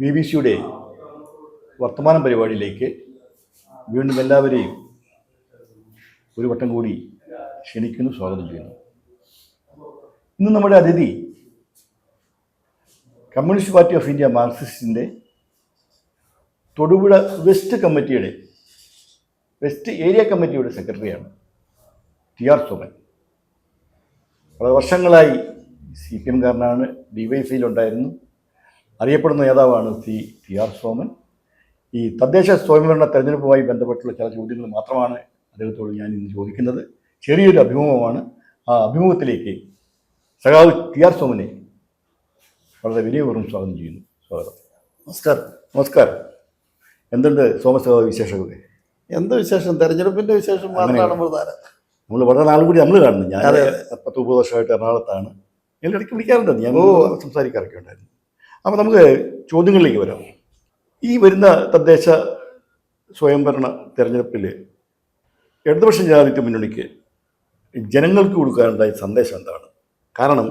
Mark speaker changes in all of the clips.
Speaker 1: B B സിയുടെ വർത്തമാന പരിപാടിയിലേക്ക് വീണ്ടും എല്ലാവരെയും ഒരു വട്ടം കൂടി ക്ഷണിക്കുന്നു സ്വാഗതം ചെയ്യുന്നു ഇന്ന് നമ്മുടെ അതിഥി കമ്മ്യൂണിസ്റ്റ് പാർട്ടി ഓഫ് ഇന്ത്യ മാർക്സിസ്റ്റിൻ്റെ തൊടുപുഴ വെസ്റ്റ് കമ്മിറ്റിയുടെ വെസ്റ്റ് ഏരിയ കമ്മിറ്റിയുടെ സെക്രട്ടറിയാണ് ടി ആർ സോമൻ വളരെ വർഷങ്ങളായി സി പി എംകാരനാണ് ഡി വൈ ഫിയിലുണ്ടായിരുന്നു അറിയപ്പെടുന്ന നേതാവാണ് സി ടി ആർ സോമൻ ഈ തദ്ദേശ സ്വയംഭരണ തെരഞ്ഞെടുപ്പുമായി ബന്ധപ്പെട്ടുള്ള ചില ചോദ്യങ്ങൾ മാത്രമാണ് അദ്ദേഹത്തോട് ഞാൻ ഇന്ന് ചോദിക്കുന്നത് ചെറിയൊരു അഭിമുഖമാണ് ആ അഭിമുഖത്തിലേക്ക് സഖാവ് ടി ആർ സോമനെ വളരെ വിനയപൂർവ്വം സ്വാഗതം ചെയ്യുന്നു സ്വാഗതം നമസ്കാരം നമസ്കാരം എന്തുണ്ട് സോമസഭാ വിശേഷമൊക്കെ
Speaker 2: എന്ത് വിശേഷം തെരഞ്ഞെടുപ്പിൻ്റെ വിശേഷം മാത്രമാണ്
Speaker 1: പ്രധാനം നമ്മൾ വളരെ നാൾ കൂടി നമ്മൾ കാണുന്നു ഞാൻ പത്ത് മുപ്പത് വർഷമായിട്ട് എറണാകുളത്താണ് ഞാൻ ഇടയ്ക്ക് വിളിക്കാറുണ്ട് ഞാൻ സംസാരിക്കാറൊക്കെ ഉണ്ടായിരുന്നു അപ്പോൾ നമുക്ക് ചോദ്യങ്ങളിലേക്ക് വരാം ഈ വരുന്ന തദ്ദേശ സ്വയംഭരണ തിരഞ്ഞെടുപ്പിൽ ഇടതുപക്ഷ ജനാധിപത്യ മുന്നണിക്ക് ജനങ്ങൾക്ക് കൊടുക്കാനുണ്ടായ സന്ദേശം എന്താണ് കാരണം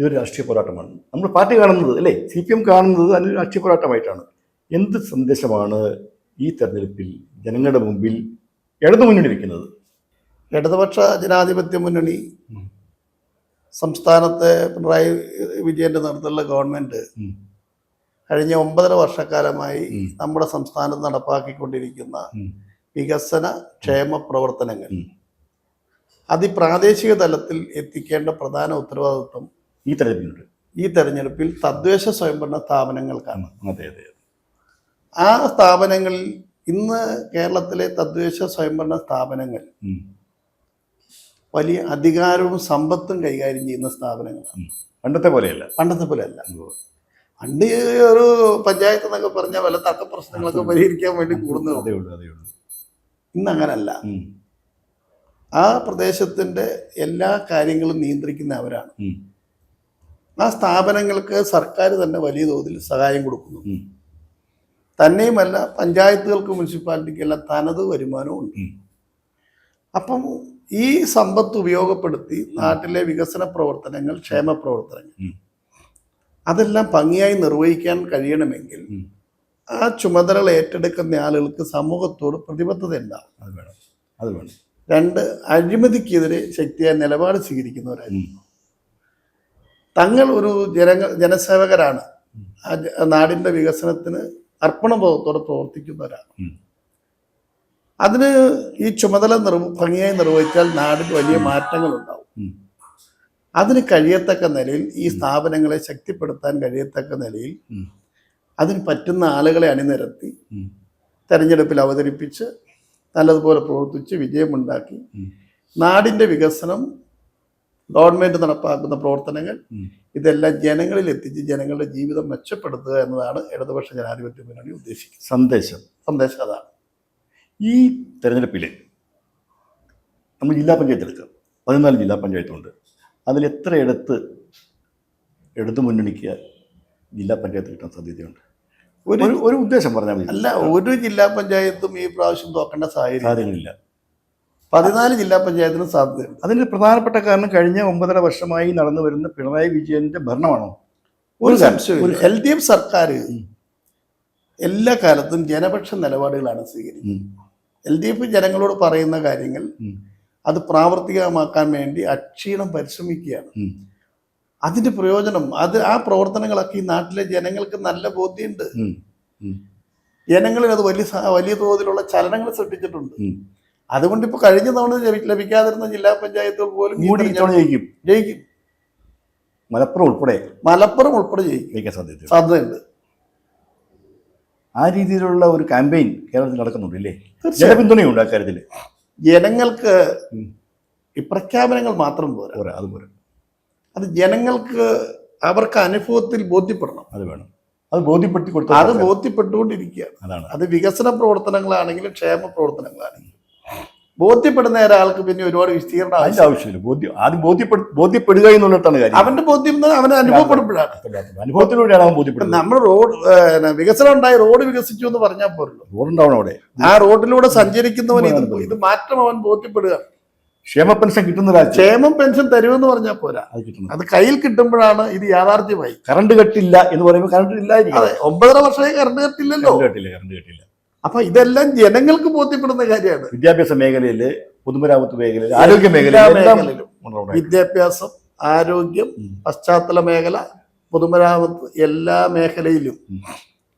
Speaker 1: ഇതൊരു രാഷ്ട്രീയ പോരാട്ടമാണ് നമ്മൾ പാർട്ടി കാണുന്നത് അല്ലേ സി പി എം കാണുന്നത് അതിന് രാഷ്ട്രീയ പോരാട്ടമായിട്ടാണ് എന്ത് സന്ദേശമാണ് ഈ തെരഞ്ഞെടുപ്പിൽ ജനങ്ങളുടെ മുമ്പിൽ ഇടതു മുന്നണി വയ്ക്കുന്നത്
Speaker 2: ഇടതുപക്ഷ ജനാധിപത്യ മുന്നണി സംസ്ഥാനത്തെ പിണറായി വിജയന്റെ നേതൃത്വത്തിലുള്ള ഗവൺമെന്റ് കഴിഞ്ഞ ഒമ്പതര വർഷക്കാലമായി നമ്മുടെ സംസ്ഥാനത്ത് നടപ്പാക്കിക്കൊണ്ടിരിക്കുന്ന വികസന ക്ഷേമ പ്രവർത്തനങ്ങൾ അതിപ്രാദേശിക തലത്തിൽ എത്തിക്കേണ്ട പ്രധാന ഉത്തരവാദിത്വം ഈ തെരഞ്ഞെടുപ്പിൽ ഈ തെരഞ്ഞെടുപ്പിൽ തദ്ദേശ സ്വയംഭരണ സ്ഥാപനങ്ങൾക്കാണ് അതെ അതെ ആ സ്ഥാപനങ്ങളിൽ ഇന്ന് കേരളത്തിലെ തദ്ദേശ സ്വയംഭരണ സ്ഥാപനങ്ങൾ വലിയ അധികാരവും സമ്പത്തും കൈകാര്യം ചെയ്യുന്ന സ്ഥാപനങ്ങളാണ്
Speaker 1: പണ്ടത്തെ പോലെയല്ല
Speaker 2: പണ്ടത്തെ പോലെയല്ല പണ്ട് ഒരു പഞ്ചായത്ത് എന്നൊക്കെ പറഞ്ഞാൽ വല്ല തക്ക പ്രശ്നങ്ങളൊക്കെ പരിഹരിക്കാൻ വേണ്ടി കൂടുന്നതേ ഉള്ളൂ അതേ ഉള്ളൂ ഇന്ന് അങ്ങനല്ല ആ പ്രദേശത്തിൻ്റെ എല്ലാ കാര്യങ്ങളും നിയന്ത്രിക്കുന്ന അവരാണ് ആ സ്ഥാപനങ്ങൾക്ക് സർക്കാർ തന്നെ വലിയ തോതിൽ സഹായം കൊടുക്കുന്നു തന്നെയുമല്ല പഞ്ചായത്തുകൾക്ക് മുനിസിപ്പാലിറ്റിക്കെല്ലാം തനത് വരുമാനവും ഉണ്ട് അപ്പം ഈ സമ്പത്ത് ഉപയോഗപ്പെടുത്തി നാട്ടിലെ വികസന പ്രവർത്തനങ്ങൾ ക്ഷേമ പ്രവർത്തനങ്ങൾ അതെല്ലാം ഭംഗിയായി നിർവഹിക്കാൻ കഴിയണമെങ്കിൽ ആ ചുമതലകൾ ഏറ്റെടുക്കുന്ന ആളുകൾക്ക് സമൂഹത്തോട് പ്രതിബദ്ധത ഉണ്ടാവും അത് വേണം അത് വേണം രണ്ട് അഴിമതിക്കെതിരെ ശക്തിയായ നിലപാട് സ്വീകരിക്കുന്നവരായിരുന്നു തങ്ങൾ ഒരു ജനങ്ങൾ ജനസേവകരാണ് നാടിന്റെ വികസനത്തിന് അർപ്പണബോധത്തോടെ പ്രവർത്തിക്കുന്നവരാണ് അതിന് ഈ ചുമതല നിർ ഭംഗിയായി നിർവഹിച്ചാൽ നാടിന് വലിയ മാറ്റങ്ങൾ ഉണ്ടാവും അതിന് കഴിയത്തക്ക നിലയിൽ ഈ സ്ഥാപനങ്ങളെ ശക്തിപ്പെടുത്താൻ കഴിയത്തക്ക നിലയിൽ അതിന് പറ്റുന്ന ആളുകളെ അണിനിരത്തി തെരഞ്ഞെടുപ്പിൽ അവതരിപ്പിച്ച് നല്ലതുപോലെ പ്രവർത്തിച്ച് വിജയമുണ്ടാക്കി നാടിൻ്റെ വികസനം ഗവൺമെൻറ് നടപ്പാക്കുന്ന പ്രവർത്തനങ്ങൾ ഇതെല്ലാം ജനങ്ങളിൽ എത്തിച്ച് ജനങ്ങളുടെ ജീവിതം മെച്ചപ്പെടുത്തുക എന്നതാണ് ഇടതുപക്ഷ ജനാധിപത്യ മുന്നണി ഉദ്ദേശിക്കുന്നത് സന്ദേശം സന്ദേശം അതാണ്
Speaker 1: ഈ തെരഞ്ഞെടുപ്പിൽ നമ്മൾ ജില്ലാ പഞ്ചായത്ത് എടുക്കുക പതിനാല് ജില്ലാ പഞ്ചായത്തുണ്ട് അതിൽ എത്ര ഇടത്ത് എടുത്തു മുന്നണിക്ക് ജില്ലാ പഞ്ചായത്ത് കിട്ടാൻ സാധ്യതയുണ്ട്
Speaker 2: ഒരു ഒരു ഉദ്ദേശം പറഞ്ഞാൽ മതി അല്ല ഒരു ജില്ലാ പഞ്ചായത്തും ഈ പ്രാവശ്യം തോക്കേണ്ട സാഹചര്യങ്ങളില്ല പതിനാല് ജില്ലാ പഞ്ചായത്തിനും സാധ്യത അതിന് പ്രധാനപ്പെട്ട കാരണം കഴിഞ്ഞ ഒമ്പതര വർഷമായി നടന്നു വരുന്ന പിണറായി വിജയൻ്റെ ഭരണമാണോ ഒരു സംശയം എൽ ഡി എഫ് സർക്കാർ എല്ലാ കാലത്തും ജനപക്ഷ നിലപാടുകളാണ് സ്വീകരിക്കുന്നത് എൽ ഡി എഫ് ജനങ്ങളോട് പറയുന്ന കാര്യങ്ങൾ അത് പ്രാവർത്തികമാക്കാൻ വേണ്ടി അക്ഷീണം പരിശ്രമിക്കുകയാണ് അതിന്റെ പ്രയോജനം അത് ആ പ്രവർത്തനങ്ങളൊക്കെ ഈ നാട്ടിലെ ജനങ്ങൾക്ക് നല്ല ബോധ്യമുണ്ട് ജനങ്ങളിൽ അത് വലിയ വലിയ തോതിലുള്ള ചലനങ്ങൾ സൃഷ്ടിച്ചിട്ടുണ്ട് അതുകൊണ്ട് ഇപ്പൊ കഴിഞ്ഞ തവണ ലഭിക്കാതിരുന്ന ജില്ലാ പഞ്ചായത്തുകൾ പോലും
Speaker 1: ജയിക്കും ജയിക്കും മലപ്പുറം ഉൾപ്പെടെ
Speaker 2: മലപ്പുറം ഉൾപ്പെടെ ജയിക്കും സാധ്യതയുണ്ട്
Speaker 1: ആ രീതിയിലുള്ള ഒരു ക്യാമ്പയിൻ കേരളത്തിൽ നടക്കുന്നുണ്ട് ഇല്ലേ ജനപിന്തുണയുണ്ട് അക്കാര്യത്തിൽ
Speaker 2: ജനങ്ങൾക്ക് ഈ പ്രഖ്യാപനങ്ങൾ മാത്രം പോരാ അത് പോരാ അത് ജനങ്ങൾക്ക് അവർക്ക് അനുഭവത്തിൽ ബോധ്യപ്പെടണം അത് വേണം
Speaker 1: അത് ബോധ്യപ്പെട്ടി കൊടുത്തു അത് ബോധ്യപ്പെട്ടുകൊണ്ടിരിക്കുകയാണ്
Speaker 2: അതാണ് അത് വികസന പ്രവർത്തനങ്ങളാണെങ്കിലും ക്ഷേമ പ്രവർത്തനങ്ങളാണെങ്കിലും ബോധ്യപ്പെടുന്ന ഒരാൾക്ക് പിന്നെ ഒരുപാട് വിസ്തീർണ
Speaker 1: അതിന്റെ ആവശ്യമില്ല ബോധ്യം ആദ്യം ബോധ്യപ്പെടു ബോധ്യപ്പെടുക എന്നുള്ളതാണ് കാര്യം
Speaker 2: അവന്റെ ബോധ്യം അവൻ അനുഭവപ്പെടുമ്പോഴാണ്
Speaker 1: അനുഭവത്തിലൂടെയാണ് അവൻ ബോധ്യപ്പെടുന്നത്
Speaker 2: നമ്മൾ റോഡ് വികസനം ഉണ്ടായി റോഡ് വികസിച്ചു എന്ന് പറഞ്ഞാൽ പോരല്ലോ റോഡ് ഉണ്ടാവണം അവിടെ ആ റോഡിലൂടെ സഞ്ചരിക്കുന്നവൻ ഇത് ഇത് മാറ്റം അവൻ ബോധ്യപ്പെടുക
Speaker 1: ക്ഷേമ പെൻഷൻ കിട്ടുന്നില്ല
Speaker 2: ക്ഷേമ പെൻഷൻ തരുമെന്ന് പറഞ്ഞാൽ പോരാ അത് കിട്ടുന്നു അത് കയ്യിൽ കിട്ടുമ്പോഴാണ് ഇത് യാഥാർത്ഥ്യമായി
Speaker 1: കറണ്ട് കെട്ടില്ല എന്ന് പറയുമ്പോൾ കറണ്ട് ഇല്ലായിരിക്കും
Speaker 2: അതെ ഒമ്പതര വർഷമായി കറണ്ട് കെട്ടില്ലല്ലോ കറണ്ട് കറണ്ട് കെട്ടില്ല അപ്പൊ ഇതെല്ലാം ജനങ്ങൾക്ക് ബോധ്യപ്പെടുന്ന കാര്യമാണ്
Speaker 1: വിദ്യാഭ്യാസ മേഖലയിൽ പൊതുമരാമത്ത് മേഖലയിൽ ആരോഗ്യ മേഖല
Speaker 2: വിദ്യാഭ്യാസം ആരോഗ്യം പശ്ചാത്തല മേഖല പൊതുമരാമത്ത് എല്ലാ മേഖലയിലും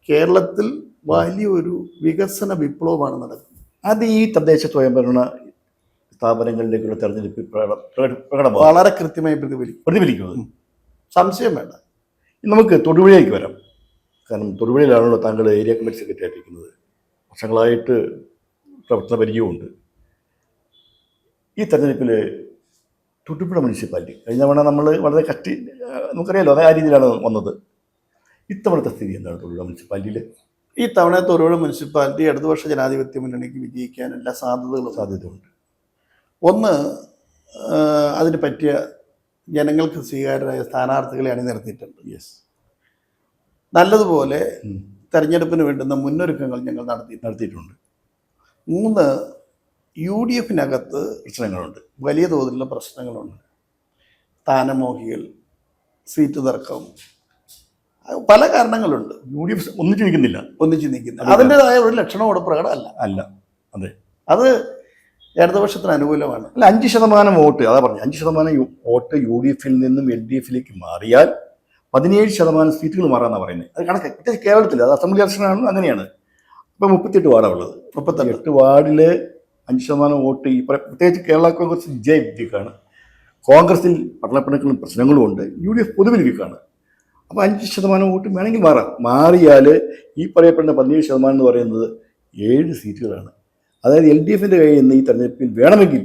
Speaker 2: കേരളത്തിൽ വലിയൊരു വികസന വിപ്ലവമാണ് നടക്കുന്നത് അത് ഈ തദ്ദേശ സ്വയംഭരണ സ്ഥാപനങ്ങളിലേക്കുള്ള തെരഞ്ഞെടുപ്പ് പ്രകടമാണ് വളരെ കൃത്യമായി പ്രതിഫലിക്കും പ്രതിഫലിക്കുന്നത് സംശയം വേണ്ട
Speaker 1: നമുക്ക് തൊടുപുഴയിലേക്ക് വരാം കാരണം തൊടുപുഴയിലാണല്ലോ താങ്കൾ ഏരിയ കമ്മിറ്റി സെക്രട്ടറി ആയിരിക്കുന്നത് വർഷങ്ങളായിട്ട് പ്രവർത്തന പരിചയമുണ്ട് ഈ തെരഞ്ഞെടുപ്പിൽ തുട്ടുപുഴ മുനിസിപ്പാലിറ്റി കഴിഞ്ഞ തവണ നമ്മൾ വളരെ കട്ടി നമുക്കറിയാലോ അതേ ആ രീതിയിലാണ് വന്നത് ഇത്തവണത്തെ സ്ഥിതി എന്താണ് തൊഴിലുറ മുനിസിപ്പാലിറ്റിയിൽ
Speaker 2: ഈ തവണ തൊഴിലുറ മുനിസിപ്പാലിറ്റി അടുത്ത വർഷ ജനാധിപത്യ മുന്നണിക്ക് വിജയിക്കാൻ എല്ലാ സാധ്യതകളും സാധ്യതയുണ്ട് ഒന്ന് അതിന് പറ്റിയ ജനങ്ങൾക്ക് സ്വീകാര്യരായ സ്ഥാനാർത്ഥികളെ അണിനിരത്തിയിട്ടുണ്ട് യെസ് നല്ലതുപോലെ തെരഞ്ഞെടുപ്പിന് വേണ്ടുന്ന മുന്നൊരുക്കങ്ങൾ ഞങ്ങൾ നടത്തി നടത്തിയിട്ടുണ്ട് മൂന്ന് യു ഡി എഫിനകത്ത് പ്രശ്നങ്ങളുണ്ട് വലിയ തോതിലുള്ള പ്രശ്നങ്ങളുണ്ട് സ്ഥാനമോഹികൾ സീറ്റ് തർക്കം പല കാരണങ്ങളുണ്ട്
Speaker 1: യു ഡി എഫ് ഒന്നിച്ചു നിൽക്കുന്നില്ല
Speaker 2: ഒന്നിച്ചു നിൽക്കുന്നില്ല അതിൻ്റെതായ ഒരു ലക്ഷണമോട് പ്രകടമല്ല അല്ല അതെ അത് ഇടതുപക്ഷത്തിന് അനുകൂലമാണ്
Speaker 1: അല്ല അഞ്ച് ശതമാനം വോട്ട് അതാ പറഞ്ഞു അഞ്ച് ശതമാനം വോട്ട് യു ഡി എഫിൽ നിന്നും എൽ ഡി എഫിലേക്ക് മാറിയാൽ പതിനേഴ് ശതമാനം സീറ്റുകൾ മാറാന്നാണ് പറയുന്നത് അത് കണക്ക് പ്രത്യേകിച്ച് കേരളത്തിൽ അത് അസംബ്ലി ഇലക്ഷനാണ് അങ്ങനെയാണ് ഇപ്പോൾ മുപ്പത്തിയെട്ട് വാർഡാണ് ഉള്ളത് മുപ്പത്തി എട്ട് വാർഡിൽ അഞ്ച് ശതമാനം വോട്ട് ഈ പ്രത്യേകിച്ച് കേരള കോൺഗ്രസ് ജയ വിക്കാണ് കോൺഗ്രസിൽ പട്ടണപ്പിണക്കളും പ്രശ്നങ്ങളും ഉണ്ട് യു ഡി എഫ് പൊതുവിൽ വിക്കാണ് അപ്പോൾ അഞ്ച് ശതമാനം വോട്ട് വേണമെങ്കിൽ മാറാം മാറിയാൽ ഈ പറയപ്പെടുന്ന പതിനേഴ് ശതമാനം എന്ന് പറയുന്നത് ഏഴ് സീറ്റുകളാണ് അതായത് എൽ ഡി എഫിൻ്റെ കയ്യിൽ നിന്ന് ഈ തെരഞ്ഞെടുപ്പിൽ വേണമെങ്കിൽ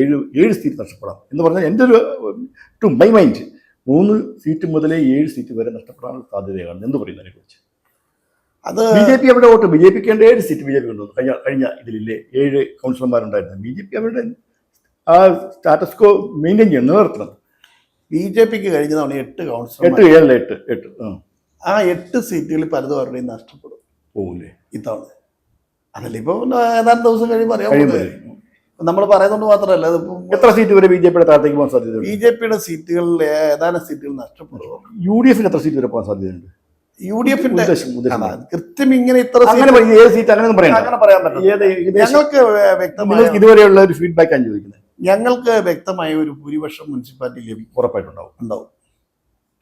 Speaker 1: ഏഴ് ഏഴ് സീറ്റ് നഷ്ടപ്പെടാം എന്ന് പറഞ്ഞാൽ എൻ്റെ ഒരു ടു മൈ മൈൻഡ് മൂന്ന് സീറ്റ് മുതലേ ഏഴ് സീറ്റ് വരെ നഷ്ടപ്പെടാനുള്ള സാധ്യതയാണ് എന്ന് പറയുന്നതിനെ കുറിച്ച് അത് ബി ജെ പി അവിടെ വോട്ട് ബി ജെ പിക്ക് വേണ്ട ഏഴ് സീറ്റ് ബി ജെ പി കൊണ്ടുവന്നു കഴിഞ്ഞ കഴിഞ്ഞ ഇതിലില്ലേ ഏഴ് കൗൺസിലർമാരുണ്ടായിരുന്നു ബി ജെ പി അവരുടെ ആ സ്റ്റാറ്റസ് കോ മെയിൻറ്റെയിൻ ചെയ്യണം നിലനിർത്തണം
Speaker 2: ബി ജെ പിക്ക് കഴിഞ്ഞ തവണ എട്ട് കൗൺസിലർ
Speaker 1: എട്ട് ഏഴല്ല എട്ട് എട്ട്
Speaker 2: ആ എട്ട് സീറ്റുകളിൽ പലതും അവരുടെയും നഷ്ടപ്പെടും പോകില്ലേ ഇത്തവണ അതല്ലേ ഇപ്പോൾ ഏതാനും ദിവസം കഴിയുമ്പോൾ അറിയാം നമ്മൾ പറയുന്നത് മാത്രമല്ല
Speaker 1: എത്ര സീറ്റ് വരെ ബി ജെ പിയുടെ താഴത്തേക്ക് പോകാൻ സാധ്യതയുണ്ട്
Speaker 2: ബി ജെ പിയുടെ സീറ്റുകളിൽ ഏതാനും സീറ്റുകൾ നഷ്ടപ്പെടും
Speaker 1: യു ഡി എഫിന് എത്ര സീറ്റ് വരെ പോകാൻ സാധ്യതയുണ്ട്
Speaker 2: യു ഡി എഫിന്റെ കൃത്യം ഇങ്ങനെ ഇത്ര
Speaker 1: സീറ്റ് അങ്ങനെ പറയാം പറയാൻ
Speaker 2: പറ്റില്ല ഞങ്ങൾക്ക് വ്യക്തമായി
Speaker 1: ഇതുവരെയുള്ള ഒരു ഫീഡ്ബാക്ക് ആണ് ചോദിക്കുന്നത്
Speaker 2: ഞങ്ങൾക്ക് വ്യക്തമായ ഒരു ഭൂരിപക്ഷം മുനിസിപ്പാലിറ്റി ലഭിക്കും ഉറപ്പായിട്ടുണ്ടാവും ഉണ്ടാവും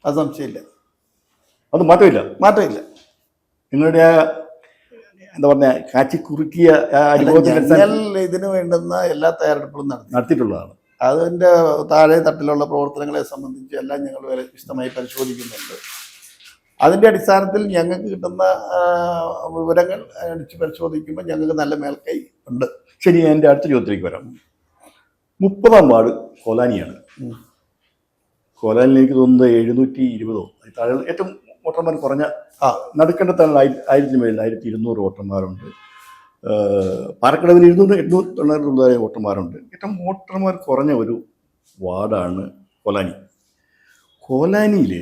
Speaker 2: അത് സംശയമില്ല
Speaker 1: അത് മാറ്റമില്ല മാറ്റമില്ല നിങ്ങളുടെ എന്താ പറഞ്ഞ കാച്ചിക്കുറുക്കിയ
Speaker 2: കുറുക്കിയ ഇതിന് വേണ്ടുന്ന എല്ലാ തയ്യാറെടുപ്പുകളും നടത്തി നടത്തിയിട്ടുള്ളതാണ് അതിന്റെ താഴെ തട്ടിലുള്ള പ്രവർത്തനങ്ങളെ സംബന്ധിച്ച് എല്ലാം ഞങ്ങൾ വിശദമായി പരിശോധിക്കുന്നുണ്ട് അതിന്റെ അടിസ്ഥാനത്തിൽ ഞങ്ങൾക്ക് കിട്ടുന്ന വിവരങ്ങൾ അടിച്ച് പരിശോധിക്കുമ്പോൾ ഞങ്ങൾക്ക് നല്ല മേൽക്കൈ
Speaker 1: ഉണ്ട് ശരി എൻ്റെ അടുത്ത ചോദ്യത്തിലേക്ക് വരാം മുപ്പതാം വാർഡ് കോലാനിയാണ് കോലാനിൽ തോന്നുന്നത് എഴുന്നൂറ്റി ഇരുപതോ താഴെ ഏറ്റവും വോട്ടർമാർ കുറഞ്ഞ ആ നടുക്കേണ്ട നടുക്കണ്ടത്താണ് ആയിരത്തിന് മേലിൽ ആയിരത്തി ഇരുന്നൂറ് വോട്ടർമാരുണ്ട് പാലക്കടവിൽ ഇരുന്നൂറ് എണ്ണൂറ്റി തൊള്ളായിരത്തി വരെ വോട്ടർമാരുണ്ട് ഏറ്റവും വോട്ടർമാർ കുറഞ്ഞ ഒരു വാർഡാണ് കൊലാനി കോലാനിയിൽ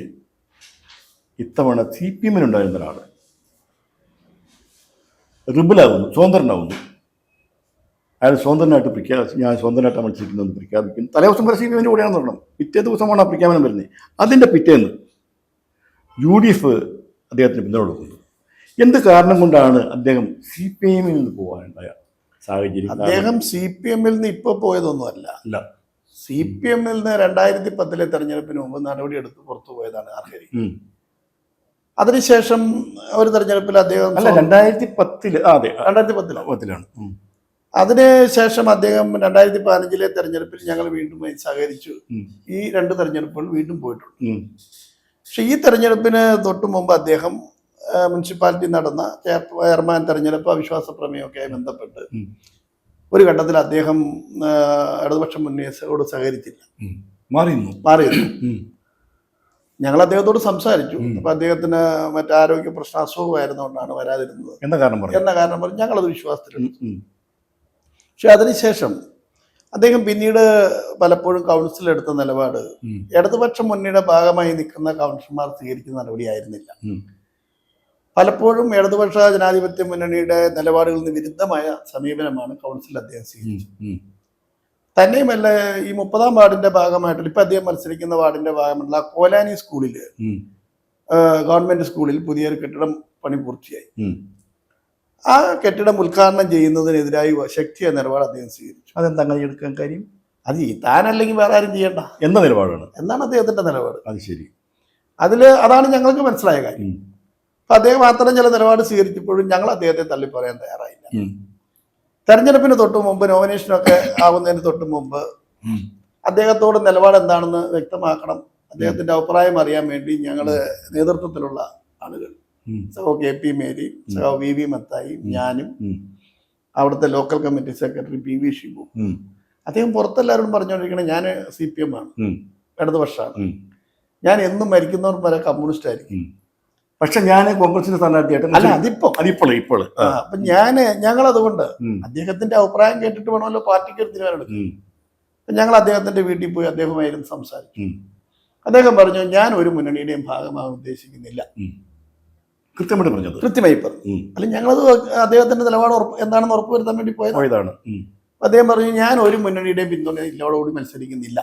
Speaker 1: ഇത്തവണ സി പി എമ്മിന് ഉണ്ടായിരുന്ന ഒരാൾ റിബിളാവുന്നു സ്വതന്ത്രനാകുന്നു അയാൾ സ്വതന്ത്രനായിട്ട് പ്രഖ്യാ ഞാൻ സ്വതന്ത്രനായിട്ട് മത്സരിക്കുന്നതെന്ന് പ്രഖ്യാപിക്കുന്നു തലേ ദിവസം വരെ സി പി എമ്മിൻ്റെ കൂടെയാണെന്ന് തുടങ്ങണം പിറ്റേ ദിവസമാണ് ആ പ്രഖ്യാപനം വരുന്നത് അതിൻ്റെ പിറ്റേന്ന് യു ഡി എഫ് അദ്ദേഹത്തിന് പിന്തുണ കൊടുക്കുന്നു എന്ത് കാരണം കൊണ്ടാണ് അദ്ദേഹം സി പി എമ്മിൽ നിന്ന് പോകാനുണ്ടായ
Speaker 2: സാഹചര്യം അദ്ദേഹം സി പി എമ്മിൽ നിന്ന് ഇപ്പോൾ പോയതൊന്നുമല്ല അല്ല സി പി എമ്മിൽ നിന്ന് രണ്ടായിരത്തി പത്തിലെ തെരഞ്ഞെടുപ്പിന് മുമ്പ് എടുത്ത് പുറത്തു പോയതാണ് ആർഹരി അതിനുശേഷം ഒരു തെരഞ്ഞെടുപ്പിൽ അദ്ദേഹം
Speaker 1: അല്ല രണ്ടായിരത്തി പത്തില് അതെ രണ്ടായിരത്തി പത്തിലാണ് പത്തിലാണ്
Speaker 2: അതിനുശേഷം അദ്ദേഹം രണ്ടായിരത്തി പതിനഞ്ചിലെ തെരഞ്ഞെടുപ്പിൽ ഞങ്ങൾ വീണ്ടും സഹകരിച്ചു ഈ രണ്ട് തെരഞ്ഞെടുപ്പുകൾ വീണ്ടും പോയിട്ടുണ്ട് പക്ഷേ ഈ തെരഞ്ഞെടുപ്പിന് തൊട്ടു മുമ്പ് അദ്ദേഹം മുനിസിപ്പാലിറ്റി നടന്ന ചെയർമാൻ തെരഞ്ഞെടുപ്പ് അവിശ്വാസ പ്രമേയമൊക്കെയായി ബന്ധപ്പെട്ട് ഒരു ഘട്ടത്തിൽ അദ്ദേഹം ഇടതുപക്ഷ മുന്നേസോട് സഹകരിച്ചില്ല
Speaker 1: മാറിയിരുന്നു മാറിയിരുന്നു
Speaker 2: ഞങ്ങൾ അദ്ദേഹത്തോട് സംസാരിച്ചു അപ്പൊ അദ്ദേഹത്തിന് ആരോഗ്യ പ്രശ്ന അസുഖമായിരുന്നുകൊണ്ടാണ് വരാതിരുന്നത് കാരണം പറഞ്ഞു എന്ന കാരണം പറഞ്ഞു ഞങ്ങളത് വിശ്വാസത്തിലുണ്ട് പക്ഷെ അതിനുശേഷം അദ്ദേഹം പിന്നീട് പലപ്പോഴും കൗൺസിൽ എടുത്ത നിലപാട് ഇടതുപക്ഷ മുന്നണിയുടെ ഭാഗമായി നിൽക്കുന്ന കൗൺസിലർമാർ സ്വീകരിക്കുന്ന നടപടിയായിരുന്നില്ല പലപ്പോഴും ഇടതുപക്ഷ ജനാധിപത്യ മുന്നണിയുടെ നിലപാടുകളിൽ വിരുദ്ധമായ സമീപനമാണ് കൗൺസിൽ അദ്ദേഹം സ്വീകരിച്ചത് തന്നെയുമല്ല ഈ മുപ്പതാം വാർഡിന്റെ ഭാഗമായിട്ടുള്ള ഇപ്പൊ അദ്ദേഹം മത്സരിക്കുന്ന വാർഡിന്റെ ഭാഗമായിട്ടുള്ള കോലാനി സ്കൂളില് ഗവൺമെന്റ് സ്കൂളിൽ പുതിയൊരു കെട്ടിടം പണി പൂർത്തിയായി ആ കെട്ടിടം ഉദ്ഘാടനം ചെയ്യുന്നതിനെതിരായി ശക്തിയ നിലപാട് അദ്ദേഹം സ്വീകരിച്ചു അതെന്താ എടുക്കാൻ കാര്യം അത് താനല്ലെങ്കിൽ വേറെ ആരും ചെയ്യണ്ട എന്ന നിലപാടാണ് എന്നാണ് അദ്ദേഹത്തിന്റെ നിലപാട് അത് ശരി അതിൽ അതാണ് ഞങ്ങൾക്ക് മനസ്സിലായ കാര്യം അപ്പം അദ്ദേഹം മാത്രം ചില നിലപാട് സ്വീകരിച്ചപ്പോഴും ഞങ്ങൾ അദ്ദേഹത്തെ തള്ളി പറയാൻ തയ്യാറായില്ല തെരഞ്ഞെടുപ്പിന് തൊട്ട് മുമ്പ് നോമിനേഷനൊക്കെ ആകുന്നതിന് തൊട്ട് മുമ്പ് അദ്ദേഹത്തോട് നിലപാട് എന്താണെന്ന് വ്യക്തമാക്കണം അദ്ദേഹത്തിന്റെ അഭിപ്രായം അറിയാൻ വേണ്ടി ഞങ്ങൾ നേതൃത്വത്തിലുള്ള ആളുകൾ സഹോ കെ പി മേരി സഹോ വി വി മത്തായി ഞാനും അവിടുത്തെ local committee secretary P V Shibu അദ്ദേഹം പുറത്തെല്ലാവരോടും പറഞ്ഞുകൊണ്ടിരിക്കണേ ഞാൻ സി പി എം ആണ് ഇടതുപക്ഷമാണ് ഞാൻ എന്നും മരിക്കുന്നവർ വരെ കമ്മ്യൂണിസ്റ്റ് ആയിരിക്കും പക്ഷെ ഞാൻ കോൺഗ്രസിന്റെ സ്ഥാനാർത്ഥിയായിട്ട്
Speaker 1: അല്ല അതിപ്പോ അതിപ്പോൾ ഇപ്പോൾ
Speaker 2: അപ്പൊ ഞാന് ഞങ്ങൾ അതുകൊണ്ട് അദ്ദേഹത്തിന്റെ അഭിപ്രായം കേട്ടിട്ട് വേണമല്ലോ പാർട്ടിക്ക് ഒരു തീരുമാനം ഞങ്ങൾ അദ്ദേഹത്തിന്റെ വീട്ടിൽ പോയി അദ്ദേഹമായിരുന്നു സംസാരിച്ചു അദ്ദേഹം പറഞ്ഞു ഞാൻ ഒരു മുന്നണിയുടെയും ഭാഗമാകാൻ ഉദ്ദേശിക്കുന്നില്ല കൃത്യമായിട്ട് പറഞ്ഞത് കൃത്യമായി പറഞ്ഞു അല്ല ഞങ്ങളത് അദ്ദേഹത്തിന്റെ നിലപാട് എന്താണെന്ന് ഉറപ്പ് വരുത്താൻ വേണ്ടി പോയതാണ് അദ്ദേഹം പറഞ്ഞു ഞാൻ ഒരു മുന്നണിയുടെയും പിന്തുണയിലോടുകൂടി മത്സരിക്കുന്നില്ല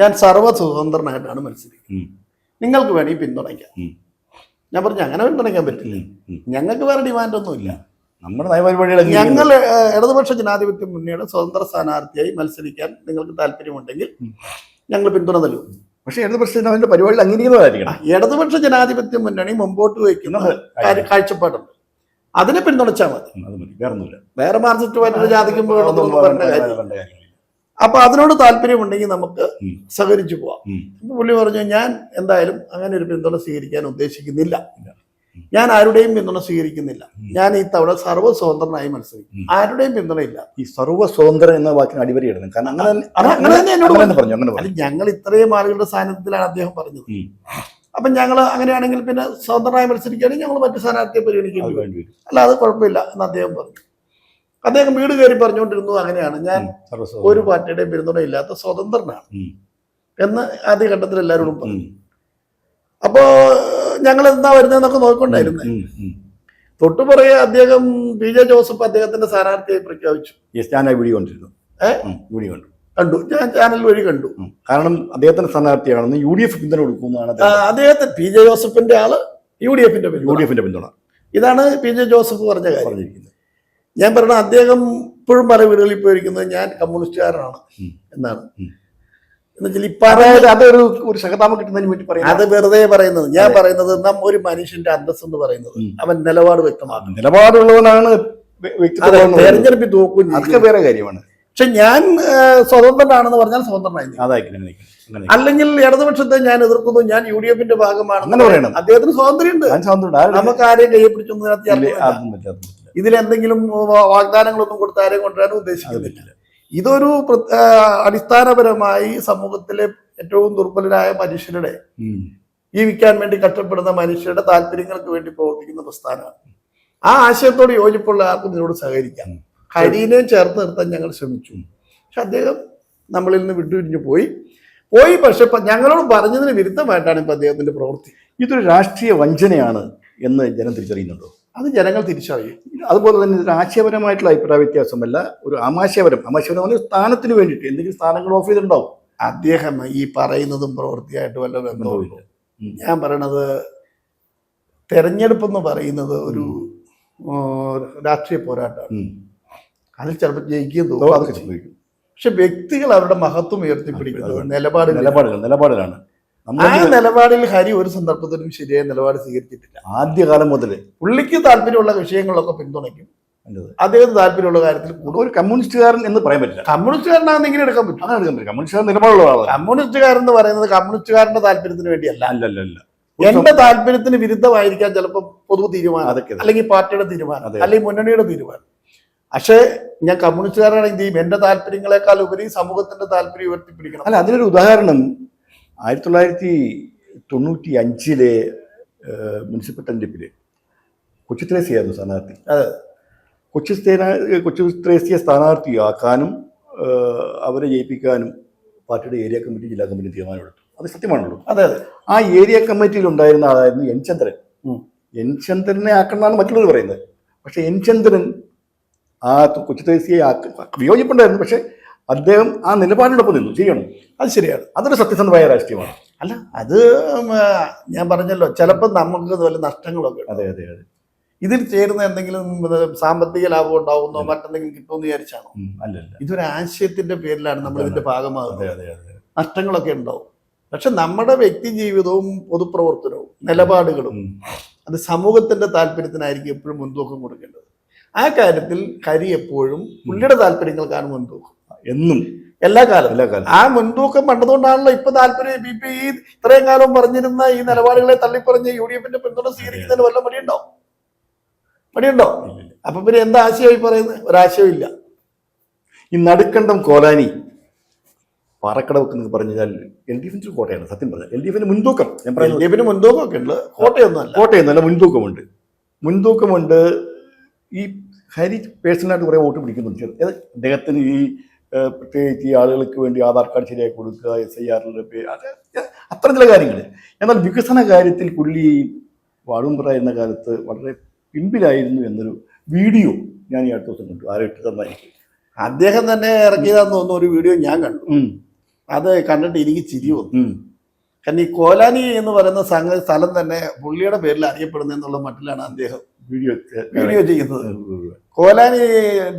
Speaker 2: ഞാൻ സർവ്വ സ്വതന്ത്രനായിട്ടാണ് മത്സരിക്കുന്നത് നിങ്ങൾക്ക് വേണമെങ്കിൽ പിന്തുണയ്ക്കാം ഞാൻ പറഞ്ഞു അങ്ങനെ പിന്തുണയ്ക്കാൻ പറ്റില്ല ഞങ്ങൾക്ക് വേറെ ഡിമാൻഡൊന്നുമില്ല
Speaker 1: നമ്മുടെ നയപരിപാടികൾ
Speaker 2: ഞങ്ങൾ ഇടതുപക്ഷ ജനാധിപത്യ മുന്നണിയുടെ സ്വതന്ത്ര സ്ഥാനാർത്ഥിയായി മത്സരിക്കാൻ നിങ്ങൾക്ക് താല്പര്യമുണ്ടെങ്കിൽ ഞങ്ങൾ പിന്തുണ നൽകും
Speaker 1: പക്ഷേ ഇടതുപക്ഷ ജനാധിപത്യ പരിപാടിയിൽ അംഗീകരിക്കുന്നതായിരിക്കണം
Speaker 2: ഇടതുപക്ഷ ജനാധിപത്യ മുന്നണി മുമ്പോട്ട് വയ്ക്കുന്ന കാഴ്ചപ്പാടുണ്ട് അതിനെ പിന്തുണച്ചാൽ മതി വേറെ മാർജിറ്റ് പറ്റുന്ന ജാതിക്കും അപ്പൊ അതിനോട് താല്പര്യമുണ്ടെങ്കിൽ നമുക്ക് സഹകരിച്ചു പോവാം പുള്ളി പറഞ്ഞു ഞാൻ എന്തായാലും അങ്ങനെ ഒരു പിന്തുണ സ്വീകരിക്കാൻ ഉദ്ദേശിക്കുന്നില്ല ഞാൻ ആരുടെയും പിന്തുണ സ്വീകരിക്കുന്നില്ല ഞാൻ ഈ തവണ സർവ്വസ്വതന്ത്രനായി മത്സരിക്കും ആരുടെയും പിന്തുണയില്ല
Speaker 1: ഈ സർവ്വസ്വതന്ത്രം എന്ന വാക്കിന് അടിപൊളി കാരണം അങ്ങനെ അങ്ങനെ എന്നോട് പറഞ്ഞു അങ്ങനെ
Speaker 2: ഞങ്ങൾ ഇത്രയും ആളുകളുടെ സാന്നിധ്യത്തിലാണ് അദ്ദേഹം പറഞ്ഞത് അപ്പൊ ഞങ്ങൾ അങ്ങനെയാണെങ്കിൽ പിന്നെ സ്വതന്ത്രമായി മത്സരിക്കുകയാണെങ്കിൽ ഞങ്ങൾ മറ്റു സ്ഥാനാർത്ഥിയെ പരിഗണിക്കേണ്ടി വേണ്ടി അല്ല അത് കുഴപ്പമില്ല എന്ന് അദ്ദേഹം പറഞ്ഞു അദ്ദേഹം വീട് കയറി പറഞ്ഞുകൊണ്ടിരുന്നത് അങ്ങനെയാണ് ഞാൻ ഒരു പാർട്ടിയുടെയും ഇല്ലാത്ത സ്വതന്ത്രനാണ് എന്ന് ആദ്യ ഘട്ടത്തിൽ എല്ലാവരോടും പറഞ്ഞു അപ്പോൾ ഞങ്ങൾ എന്താ വരുന്നതെന്നൊക്കെ നോക്കിക്കൊണ്ടായിരുന്നേ തൊട്ടുപുറകെ അദ്ദേഹം പി ജെ ജോസഫ് അദ്ദേഹത്തിന്റെ സ്ഥാനാർത്ഥിയെ പ്രഖ്യാപിച്ചു
Speaker 1: ഞാൻ വീഡിയോ കണ്ടിരുന്നു
Speaker 2: ഏഹ് കണ്ടു കണ്ടു ഞാൻ ചാനൽ വഴി കണ്ടു
Speaker 1: കാരണം അദ്ദേഹത്തിന്റെ സ്ഥാനാർത്ഥിയാണെന്ന് യു ഡി എഫ് പിന്തുണ കൊടുക്കുന്നതാണ്
Speaker 2: അദ്ദേഹത്തെ പി ജെ ജോസഫിന്റെ ആള് യു ഡി എഫിന്റെ
Speaker 1: യു ഡി എഫിന്റെ പിന്തുണ
Speaker 2: ഇതാണ് പി ജെ ജോസഫ് പറഞ്ഞ കാര്യം ഞാൻ പറയണ അദ്ദേഹം ഇപ്പോഴും പല വീടുകളിൽ പോയിരിക്കുന്നത് ഞാൻ കമ്മ്യൂണിസ്റ്റുകാരനാണ് എന്നാണ്
Speaker 1: അതൊരു ഒരു കിട്ടുന്നതിന് വേണ്ടി പറയാം
Speaker 2: അത് വെറുതെ പറയുന്നത് ഞാൻ പറയുന്നത് നാം ഒരു മനുഷ്യന്റെ അന്തസ് എന്ന് പറയുന്നത് അവൻ നിലപാട് വ്യക്തമാക്കും
Speaker 1: നിലപാടുള്ളവനാണ് തെരഞ്ഞെടുപ്പിൽ തോക്കും അതൊക്കെ വേറെ കാര്യമാണ്
Speaker 2: പക്ഷെ ഞാൻ സ്വതന്ത്രനാണെന്ന് പറഞ്ഞാൽ സ്വതന്ത്രനായി അല്ലെങ്കിൽ ഇടതുപക്ഷത്തെ ഞാൻ എതിർക്കുന്നു ഞാൻ യു ഡി എഫിന്റെ
Speaker 1: ഭാഗമാണ്
Speaker 2: അദ്ദേഹത്തിന് സ്വാതന്ത്ര്യമുണ്ട് നമുക്ക് ആരെയും കയ്യെ പിടിച്ചൊന്നും ഇതിലെന്തെങ്കിലും വാഗ്ദാനങ്ങളൊന്നും കൊടുത്ത് ആരെയും കൊണ്ടുവരാനും ഉദ്ദേശിക്കുന്നില്ല ഇതൊരു അടിസ്ഥാനപരമായി സമൂഹത്തിലെ ഏറ്റവും ദുർബലരായ മനുഷ്യരുടെ ജീവിക്കാൻ വേണ്ടി കഷ്ടപ്പെടുന്ന മനുഷ്യരുടെ താല്പര്യങ്ങൾക്ക് വേണ്ടി പ്രവർത്തിക്കുന്ന പ്രസ്ഥാനമാണ് ആ ആശയത്തോട് യോജിപ്പുള്ള ആർക്കും ഇതിനോട് സഹകരിക്കാം ഹരീനെയും ചേർത്ത് നിർത്താൻ ഞങ്ങൾ ശ്രമിച്ചു പക്ഷെ അദ്ദേഹം നമ്മളിൽ നിന്ന് വിട്ടുപിരിഞ്ഞു പോയി പോയി പക്ഷെ ഞങ്ങളോട് പറഞ്ഞതിന് വിരുദ്ധമായിട്ടാണ് ഇപ്പം അദ്ദേഹത്തിന്റെ പ്രവൃത്തി
Speaker 1: ഇതൊരു രാഷ്ട്രീയ വഞ്ചനയാണ് എന്ന് ജനം തിരിച്ചറിയുന്നുണ്ടോ
Speaker 2: അത് ജനങ്ങൾ തിരിച്ചറിയും അതുപോലെ തന്നെ ഇതൊരു ആശയപരമായിട്ടുള്ള അഭിപ്രായ വ്യത്യാസമല്ല ഒരു ആമാശയപരം ആമാശയപരം പറഞ്ഞാൽ സ്ഥാനത്തിന് വേണ്ടിയിട്ട് എന്തെങ്കിലും സ്ഥാനങ്ങൾ ഓഫ് ചെയ്തിട്ടുണ്ടാവും അദ്ദേഹം ഈ പറയുന്നതും പ്രവൃത്തിയായിട്ട് വല്ല ബന്ധമില്ല ഞാൻ പറയണത് തെരഞ്ഞെടുപ്പ് എന്ന് പറയുന്നത് ഒരു രാഷ്ട്രീയ പോരാട്ടമാണ് അതിൽ ചിലപ്പോൾ ജയിക്കുകയും തോന്നും അതൊക്കെ സംഭവിക്കും പക്ഷെ വ്യക്തികൾ അവരുടെ മഹത്വം ഉയർത്തിപ്പിടിക്കുന്നത് നിലപാട്
Speaker 1: നിലപാടുകൾ നിലപാടുകളാണ്
Speaker 2: ആ നിലപാടിൽ ഹരി ഒരു സന്ദർഭത്തിലും ശരിയായ നിലപാട് സ്വീകരിച്ചിട്ടില്ല
Speaker 1: ആദ്യകാലം മുതൽ
Speaker 2: പുള്ളിക്ക് താല്പര്യമുള്ള വിഷയങ്ങളൊക്കെ പിന്തുണയ്ക്കും അദ്ദേഹത്തിന് താല്പര്യമുള്ള കാര്യത്തിൽ
Speaker 1: ഒരു കമ്മ്യൂണിസ്റ്റുകാരൻ എന്ന് പറയാൻ പറ്റില്ല
Speaker 2: കമ്മ്യൂണിസ്റ്റുകാരനാണെന്ന് ഇങ്ങനെ എടുക്കാൻ പറ്റും
Speaker 1: അങ്ങനെ എടുക്കാൻ പറ്റും കമ്മ്യൂണിസ്റ്റുകാരൻ നിലപാടുള്ള ആളാണ്
Speaker 2: കമ്മ്യൂണിസ്റ്റുകാരൻ എന്ന് പറയുന്നത് കമ്മ്യൂണിസ്റ്റുകാരന്റെ താല്പര്യത്തിന് വേണ്ടിയല്ല അല്ല അല്ല എന്റെ താല്പര്യത്തിന് വിരുദ്ധമായിരിക്കാൻ ചിലപ്പോൾ പൊതു തീരുമാനം അതൊക്കെ അല്ലെങ്കിൽ പാർട്ടിയുടെ തീരുമാനം അല്ലെങ്കിൽ മുന്നണിയുടെ തീരുമാനം പക്ഷേ ഞാൻ കമ്മ്യൂണിസ്റ്റുകാരനാണെങ്കിൽ എന്റെ താല്പര്യങ്ങളെക്കാൾ ഉപരി സമൂഹത്തിന്റെ താല്പര്യം ഉയർത്തിപ്പിടിക്കണം
Speaker 1: അല്ല അതിനൊരു ഉദാഹരണം ആയിരത്തി തൊള്ളായിരത്തി തൊണ്ണൂറ്റി അഞ്ചിലെ മുനിസിപ്പൽ തെരഞ്ഞെടുപ്പിൽ കൊച്ചു ത്രേസ്യായിരുന്നു സ്ഥാനാർത്ഥി അതെ കൊച്ചു കൊച്ചു ത്രേസ്യ സ്ഥാനാർത്ഥിയാക്കാനും അവരെ ജയിപ്പിക്കാനും പാർട്ടിയുടെ ഏരിയ കമ്മിറ്റി ജില്ലാ കമ്മിറ്റി തീരുമാനമെടുത്തു അത് സത്യമാണല്ലോ അതെ അതെ ആ ഏരിയ കമ്മിറ്റിയിൽ ഉണ്ടായിരുന്ന ആളായിരുന്നു എൻ ചന്ദ്രൻ എൻ ചന്ദ്രനെ ആക്കണമെന്നാണ് മറ്റുള്ളവർ പറയുന്നത് പക്ഷേ എൻ ചന്ദ്രൻ ആ കൊച്ചു ത്രേസ്യയെ ആക്ക വിയോജിപ്പുണ്ടായിരുന്നു പക്ഷേ അദ്ദേഹം ആ നിലപാടിനോടൊപ്പം നിന്നു ചെയ്യണം അത് ശരിയാണ് അതൊരു സത്യസന്ധമായ രാഷ്ട്രീയമാണ്
Speaker 2: അല്ല അത് ഞാൻ പറഞ്ഞല്ലോ ചിലപ്പോൾ നമുക്ക് വല്ല നഷ്ടങ്ങളൊക്കെ അതെ അതെ അതെ ഇതിൽ ചേരുന്ന എന്തെങ്കിലും സാമ്പത്തിക ലാഭം ഉണ്ടാവുന്നോ മറ്റെന്തെങ്കിലും കിട്ടുമെന്ന് വിചാരിച്ചാണോ അല്ലല്ല ഇതൊരു ആശയത്തിന്റെ പേരിലാണ് നമ്മൾ ഇതിന്റെ ഭാഗമാകുന്നത് നഷ്ടങ്ങളൊക്കെ ഉണ്ടാവും പക്ഷെ നമ്മുടെ വ്യക്തി ജീവിതവും പൊതുപ്രവർത്തനവും നിലപാടുകളും അത് സമൂഹത്തിന്റെ താല്പര്യത്തിനായിരിക്കും എപ്പോഴും മുൻതൂക്കം കൊടുക്കേണ്ടത് ആ കാര്യത്തിൽ കരി എപ്പോഴും പുള്ളിയുടെ താല്പര്യങ്ങൾക്കാണ് മുൻതൂക്കം എന്നും എല്ലാ കാലം എല്ലാ കാലം ആ മുൻതൂക്കം പണ്ടതുകൊണ്ടാണല്ലോ ഇപ്പൊ താല്പര്യം ബി പി ഈ ഇത്രയും കാലം പറഞ്ഞിരുന്ന ഈ നിലപാടുകളെ തള്ളിപ്പറഞ്ഞ് യു ഡി എഫിന്റെ പിന്തുണ സ്വീകരിക്കുന്നതിന് വല്ല മടിയുണ്ടോ മടിയുണ്ടോ അപ്പൊ പിന്നെ എന്താ ആശയമായി പറയുന്നത് ഒരാശയം ഇല്ല
Speaker 1: ഈ നടുക്കണ്ടം കോലാനി പാറക്കടവ് എന്ന് പറഞ്ഞു കഴിഞ്ഞാൽ എൽ ഡി എഫിൻ്റെ കോട്ടയാണ് സത്യം പറഞ്ഞാൽ എൽ ഡി എഫിന് മുൻതൂക്കം
Speaker 2: ഞാൻ പറയുന്നത് എൽ ഡി എഫിന് ഒക്കെ ഉണ്ട്
Speaker 1: കോട്ടയൊന്നുമല്ല കോട്ടയൊന്നുമല്ല മുൻതൂക്കമുണ്ട് മുൻതൂക്കമുണ്ട് ഈ ഹരി പേഴ്സണലായിട്ട് കുറേ വോട്ട് പിടിക്കുന്നുണ്ട് അദ്ദേഹത്തിന് ഈ പ്രത്യേകിച്ച് ഈ ആളുകൾക്ക് വേണ്ടി ആധാർ കാർഡ് ശരിയായി കൊടുക്കുക എസ് ഐ ആറിൻ്റെ പേ അത് അത്തരം ചില കാര്യങ്ങൾ എന്നാൽ വികസന കാര്യത്തിൽ പുള്ളി വാഴുമ്പ്ര എന്ന കാലത്ത് വളരെ പിമ്പിലായിരുന്നു എന്നൊരു വീഡിയോ ഞാൻ ഈ അടുത്ത ദിവസം കണ്ടു ആരോട്ട്
Speaker 2: തന്നായി അദ്ദേഹം തന്നെ ഇറക്കിയതാന്ന് തോന്നുന്ന ഒരു വീഡിയോ ഞാൻ കണ്ടു അത് കണ്ടിട്ട് എനിക്ക് ചിരി വന്നു കാരണം ഈ കോലാനി എന്ന് പറയുന്ന സംഗ സ്ഥലം തന്നെ പുള്ളിയുടെ പേരിൽ അറിയപ്പെടുന്ന എന്നുള്ള മട്ടിലാണ് അദ്ദേഹം വീഡിയോ ചെയ്യുന്നത് കോലാനി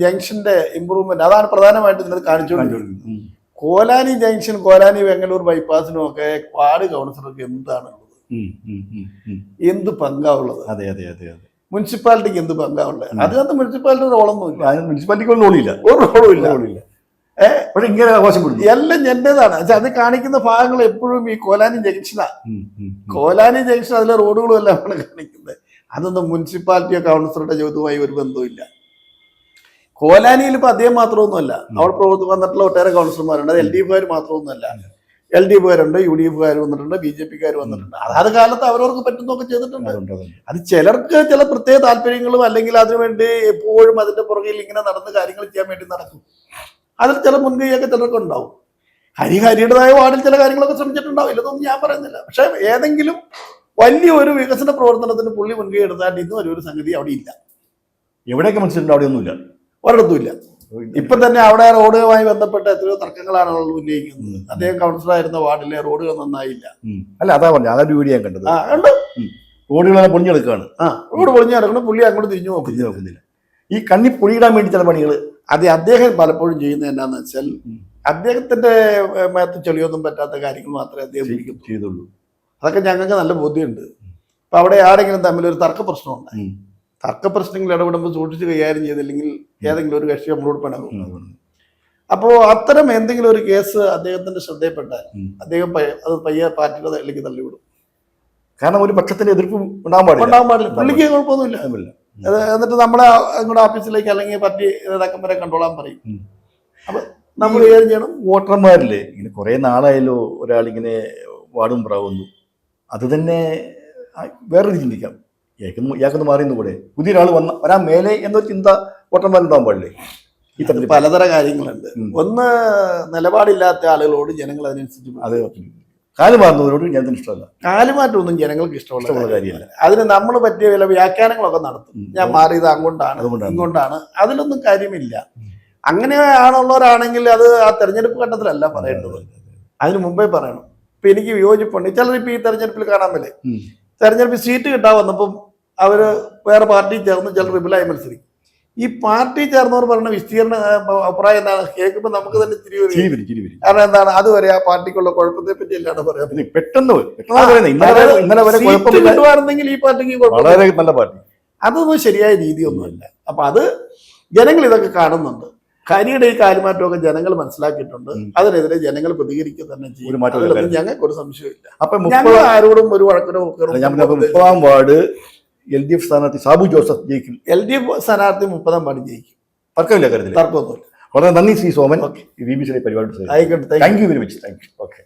Speaker 2: ജംഗ്ഷന്റെ ഇമ്പ്രൂവ്മെന്റ് അതാണ് പ്രധാനമായിട്ട് ഇതിനകത്ത് കാണിച്ചുകൊണ്ടിരിക്കുന്നത് കോലാനി ജംഗ്ഷൻ കോലാനി ബംഗളൂർ ബൈപ്പാസിനും ഒക്കെ വാർഡ് കൗൺസിലർക്ക് എന്താണുള്ളത് എന്ത് പങ്കാവുള്ളത് അതെ അതെ അതെ അതെ മുനിസിപ്പാലിറ്റിക്ക് എന്ത് പങ്കാവുള്ളത് അതിനകത്ത് മുനിസിപ്പാലിറ്റി റോളൊന്നും
Speaker 1: ഇല്ല മുനിസിപ്പാലിറ്റിക്ക് ഒരു റോളില്ല ഒരു റോളും ഇല്ല റോളില്ല ഏഹ് ഇങ്ങനെ ആഘോഷം
Speaker 2: എല്ലാം എന്റേതാണ് അത് കാണിക്കുന്ന ഭാഗങ്ങൾ എപ്പോഴും ഈ കോലാനി ജംഗ്ഷനാണ് കോലാനി ജംഗ്ഷൻ അതിലെ റോഡുകളും എല്ലാം ആണ് കാണിക്കുന്നത് അതൊന്നും മുനിസിപ്പാലിറ്റിയോ കൗൺസിലറുടെ ചോദ്യവുമായി ഒരു ബന്ധവുമില്ല കോലാനിയിൽ ഇപ്പൊ അദ്ദേഹം മാത്രമൊന്നുമല്ല അവിടെ പ്രവർത്തി വന്നിട്ടുള്ള ഒട്ടേറെ കൗൺസിലർമാരുണ്ട് അത് എൽ ഡി എഫുകാർ മാത്രമൊന്നുമല്ല എൽ ഡി കാരുണ്ട് യു ഡി എഫുകാർ വന്നിട്ടുണ്ട് ബി ജെ പിക്കാർ വന്നിട്ടുണ്ട് അതാത് കാലത്ത് അവരവർക്ക് പറ്റുന്നൊക്കെ ചെയ്തിട്ടുണ്ട് അത് ചിലർക്ക് ചില പ്രത്യേക താല്പര്യങ്ങളും അല്ലെങ്കിൽ അതിനുവേണ്ടി എപ്പോഴും അതിന്റെ പുറകിൽ ഇങ്ങനെ നടന്ന കാര്യങ്ങൾ ചെയ്യാൻ വേണ്ടി നടക്കും അതിൽ ചില മുൻകൈയൊക്കെ ചിലർക്ക് ഉണ്ടാവും ഹരി ഹരിയുടേതായ വാർഡിൽ ചില കാര്യങ്ങളൊക്കെ ശ്രമിച്ചിട്ടുണ്ടാവും ഇല്ലെന്നൊന്നും ഞാൻ പറയുന്നില്ല പക്ഷേ ഏതെങ്കിലും വലിയ ഒരു വികസന പ്രവർത്തനത്തിന് പുള്ളി മുൻകൈ എടുത്താൽ ഇന്നും ഒരു സംഗതി അവിടെ ഇല്ല
Speaker 1: എവിടെയൊക്കെ മത്സരിച്ചിട്ടുണ്ട് അവിടെ ഒന്നുമില്ല ഒരിടത്തും ഇല്ല
Speaker 2: തന്നെ അവിടെ റോഡുമായി ബന്ധപ്പെട്ട എത്രയോ തർക്കങ്ങളാണ് ഉന്നയിക്കുന്നത് അദ്ദേഹം കൗൺസിലായിരുന്ന വാർഡിലെ റോഡുകൾ നന്നായില്ല
Speaker 1: അല്ല അതാ പറഞ്ഞു അതൊരു വീഡിയോ കണ്ടത് ആ കണ്ടു റോഡുകളെ പൊളിഞ്ഞെടുക്കുകയാണ് ആ റോഡ് പൊളിഞ്ഞെടുക്കണം പുള്ളി അങ്ങോട്ട് തിരിഞ്ഞു നോക്കുന്നില്ല
Speaker 2: ഈ കണ്ണി പൊടിയിടാൻ വേണ്ടി ചില പണികൾ അത് അദ്ദേഹം പലപ്പോഴും ചെയ്യുന്നത് എന്താണെന്ന് വെച്ചാൽ അദ്ദേഹത്തിന്റെ മേത്ത് ചെളിയൊന്നും പറ്റാത്ത കാര്യങ്ങൾ മാത്രമേ അദ്ദേഹം ചെയ്തുള്ളൂ അതൊക്കെ ഞങ്ങൾക്ക് നല്ല ബോധ്യമുണ്ട് അപ്പൊ അവിടെ ആരെങ്കിലും തമ്മിൽ ഒരു തർക്ക പ്രശ്നമുണ്ടായി തർക്ക പ്രശ്നങ്ങൾ ഇടപെടുമ്പോൾ സൂക്ഷിച്ച് കൈകാര്യം ചെയ്തില്ലെങ്കിൽ ഏതെങ്കിലും ഒരു കക്ഷി നമ്മളോട് പിണങ്ങും അപ്പോൾ അത്തരം എന്തെങ്കിലും ഒരു കേസ് അദ്ദേഹത്തിന്റെ ശ്രദ്ധയിൽപ്പെട്ടാൽ അദ്ദേഹം അത് പയ്യെ പാർട്ടിയുടെ അല്ലെങ്കിൽ തള്ളിവിടും
Speaker 1: കാരണം ഒരു പക്ഷത്തിന്റെ എതിർപ്പ് ഉണ്ടാകാൻ പാടില്ല
Speaker 2: ഉണ്ടാകാൻ പാടില്ല പുള്ളിക്ക് കുഴപ്പമൊന്നുമില്ല എന്നിട്ട് നമ്മളെ ഇങ്ങോട്ട് ഓഫീസിലേക്ക് അല്ലെങ്കിൽ പറ്റി നേതാക്കം വരെ കണ്ടോളാൻ പറയും അപ്പൊ നമ്മൾ ഏത് ചെയ്യണം
Speaker 1: വോട്ടർമാരില് ഇങ്ങനെ കുറെ നാളായാലോ ഒരാളിങ്ങനെ വാർഡും പ്രാവുന്നു അത് തന്നെ വേറൊരു ചിന്തിക്കാം ഇയാൾക്കൊന്ന് മാറിയെന്ന് കൂടെ പുതിയൊരാൾ വന്ന വരാൻ മേലെ എന്നൊരു ചിന്ത വോട്ടർമാരുണ്ടാവാൻ പാടില്ലേ
Speaker 2: ഇത്തരത്തിൽ പലതരം കാര്യങ്ങളുണ്ട് ഒന്ന് നിലപാടില്ലാത്ത ആളുകളോട് ജനങ്ങൾ അതിനനുസരിച്ച് അത്
Speaker 1: കാലുമാറുന്നവരോട് ഞാൻ ഇഷ്ടമല്ല
Speaker 2: കാലുമാറ്റമൊന്നും ജനങ്ങൾക്ക് ഇഷ്ടമുള്ള കാര്യമല്ല അതിന് നമ്മൾ പറ്റിയ വില വ്യാഖ്യാനങ്ങളൊക്കെ നടത്തും ഞാൻ മാറിയത് അങ്ങോട്ടാണ് ഇങ്ങോട്ടാണ് അതിലൊന്നും കാര്യമില്ല അങ്ങനെ ആണുള്ളവരാണെങ്കിൽ അത് ആ തെരഞ്ഞെടുപ്പ് ഘട്ടത്തിലല്ല പറയേണ്ടത് അതിന് മുമ്പേ പറയണം ഇപ്പൊ എനിക്ക് വിയോജിപ്പുണ്ട് ചിലരിപ്പോൾ ഈ തെരഞ്ഞെടുപ്പിൽ കാണാൻ മേലെ തെരഞ്ഞെടുപ്പിൽ സീറ്റ് കിട്ടാൻ വന്നപ്പം അവര് വേറെ പാർട്ടി ചേർന്ന് ചിലർ റിബിലായി മത്സരിക്കും ഈ പാർട്ടി ചേർന്നവർ പറഞ്ഞ വിസ്തീർണ അഭിപ്രായം എന്താണ് കേൾക്കുമ്പോൾ നമുക്ക് തന്നെ കാരണം എന്താണ് വരെ ആ പാർട്ടിക്കുള്ള കുഴപ്പത്തെ പറ്റി എല്ലാവരും പറയാം പെട്ടെന്ന് ഈ പാർട്ടിക്ക്
Speaker 1: വളരെ നല്ല പാർട്ടി അതൊന്നും ശരിയായ രീതിയൊന്നുമല്ല
Speaker 2: അപ്പൊ അത് ജനങ്ങൾ ഇതൊക്കെ കാണുന്നുണ്ട് കരിയുടെ ഈ കാര്യമാറ്റമൊക്കെ ജനങ്ങൾ മനസ്സിലാക്കിയിട്ടുണ്ട് അതിനെതിരെ ജനങ്ങൾ പ്രതികരിക്കുക തന്നെ
Speaker 1: ചെയ്യും
Speaker 2: ഞങ്ങൾക്ക് ഒരു സംശയമില്ല
Speaker 1: അപ്പൊ ആരോടും ഒരു വഴക്കിനോ മുപ്പതാം വാർഡ് എൽ ഡി എഫ് സ്ഥാനാർത്ഥി സാബു ജോസഫ് ജയിക്കും
Speaker 2: എൽ ഡി എഫ് സ്ഥാനാർത്ഥി മുപ്പതാം വാർഡ് ജയിക്കും
Speaker 1: തർക്കമില്ല കരുതില്ല തർക്കമൊന്നുമില്ല വളരെ നന്ദി Shri Soman okay B B C പരിപാടി ആയിക്കോട്ടെ thank you very much thank you okay